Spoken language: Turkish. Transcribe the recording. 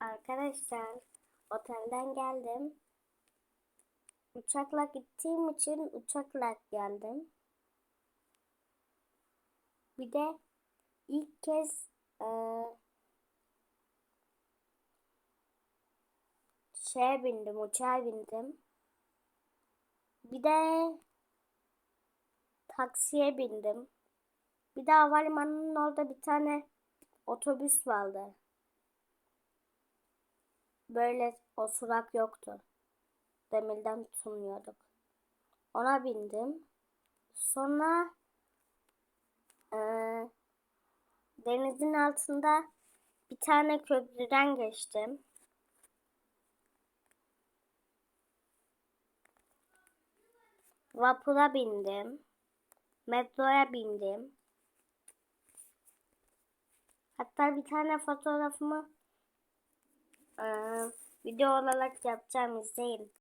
Arkadaşlar otelden geldim. Uçakla gittiğim için uçakla geldim. Bir de ilk kez e, şeye bindim, uçağa bindim. Bir de taksiye bindim. Bir de havalimanının orada bir tane otobüs vardı. Böyle osurak yoktu. Demirden tutunuyorduk. Ona bindim. Sonra eee, denizin altında bir tane köprüden geçtim. Vapura bindim. Metroya bindim. Hatta bir tane fotoğrafımı eee, video olarak yapacağım izleyin.